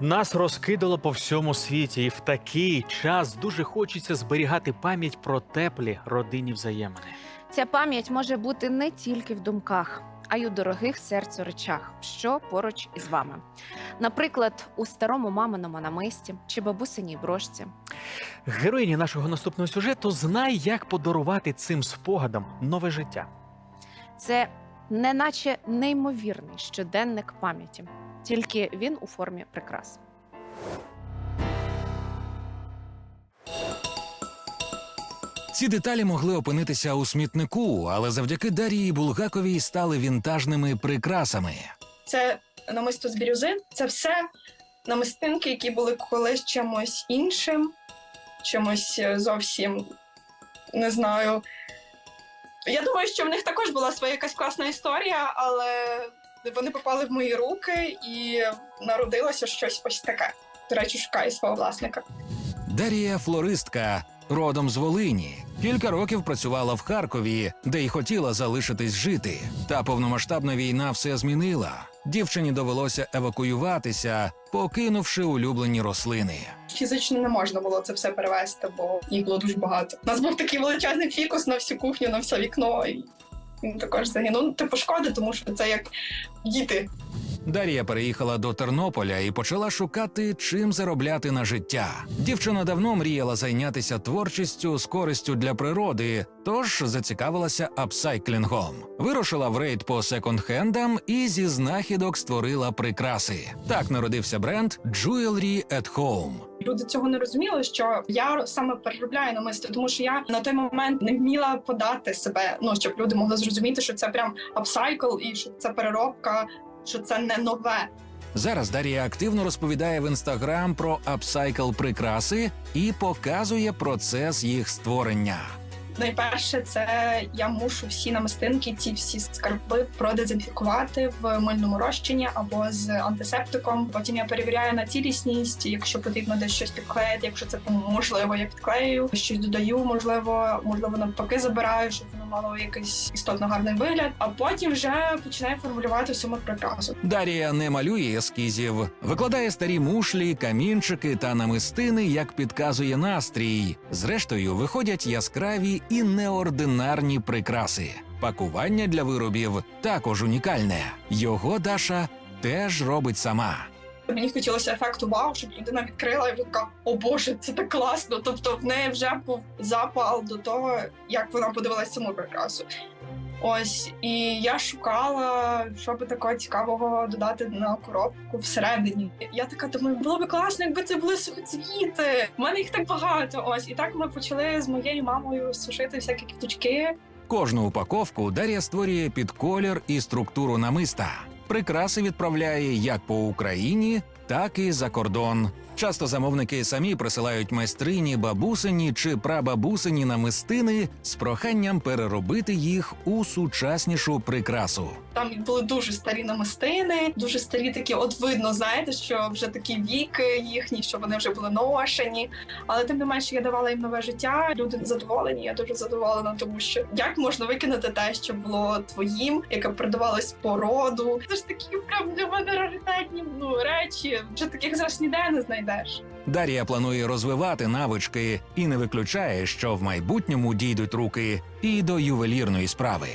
Нас розкидало по всьому світі, і в такий час дуже хочеться зберігати пам'ять про теплі родинні взаємини. Ця пам'ять може бути не тільки в думках, а й у дорогих серцю речах, що поруч із вами. Наприклад, у старому маминому намисті чи бабусиній брошці. Героїні нашого наступного сюжету знає, як подарувати цим спогадам нове життя. Це неначе неймовірний щоденник пам'яті, тільки він у формі прикрас. Ці деталі могли опинитися у смітнику, але завдяки Дарії Булгаковій стали вінтажними прикрасами. Це намисто з бірюзи. Це все намистинки, які були колись чимось іншим, чимось е, зовсім не знаю. Я думаю, що в них також була своя якась класна історія, але вони попали в мої руки і народилося щось ось таке. До речі, шукаю свого власника. Дарія флористка, родом з Волині. Кілька років працювала в Харкові, де й хотіла залишитись жити. Та повномасштабна війна все змінила. Дівчині довелося евакуюватися, покинувши улюблені рослини. Фізично не можна було це все перевести, бо їх було дуже багато. У нас був такий величезний фікус на всю кухню, на все вікно. І він також загинув. Типу шкоди, тому що це як діти. Дар'я переїхала до Тернополя і почала шукати, чим заробляти на життя. Дівчина давно мріяла зайнятися творчістю з користю для природи, тож зацікавилася апсайклінгом. Вирушила в рейд по секонд-хендам і зі знахідок створила прикраси. Так народився бренд Jewelry at Home. Люди цього не розуміли, що я саме переробляю намисто, тому що я на той момент не вміла подати себе. Ну щоб люди могли зрозуміти, що це прям апсайкл і що це переробка, що це не нове. Зараз Дарія активно розповідає в інстаграм про апсайкл прикраси і показує процес їх створення. Найперше, це я мушу всі намистинки, ці всі скарби продезінфікувати в мильному розчині або з антисептиком. Потім я перевіряю на цілісність, якщо потрібно десь щось підклеїти, якщо це можливо, я підклею, щось додаю, можливо, можливо, навпаки забираю, щоб воно мало якийсь істотно гарний вигляд. А потім вже починаю формулювати всьому прикрасу. Дар'я не малює ескізів, викладає старі мушлі, камінчики та намистини, як підказує настрій. Зрештою, виходять яскраві і неординарні прикраси. Пакування для виробів також унікальне. Його Даша теж робить сама. Мені хотілося ефекту вау, щоб людина відкрила і така, о боже, це так класно. Тобто в неї вже був запал до того, як вона подивилася саму прикрасу. Ось і я шукала, що би такого цікавого додати на коробку всередині. Я така думаю, було би класно, якби це були сухоцвіти. У мене їх так багато. Ось і так ми почали з моєю мамою сушити всякі квіточки. Кожну упаковку Дар'я створює під колір і структуру намиста. Прикраси відправляє як по Україні, так і за кордон. Часто замовники самі присилають майстрині, бабусині чи прабабусині намистини з проханням переробити їх у сучаснішу прикрасу. Там були дуже старі намистини, дуже старі такі. От видно, знаєте, що вже такі віки їхні, що вони вже були ношені. Але тим не менше я давала їм нове життя. Люди задоволені. Я дуже задоволена, тому що як можна викинути те, що було твоїм, яке продавалось по роду. Це ж такі прям для мене раритетні ну, речі. Вже таких зараз ніде не знайдеш. Дар'я планує розвивати навички і не виключає, що в майбутньому дійдуть руки і до ювелірної справи.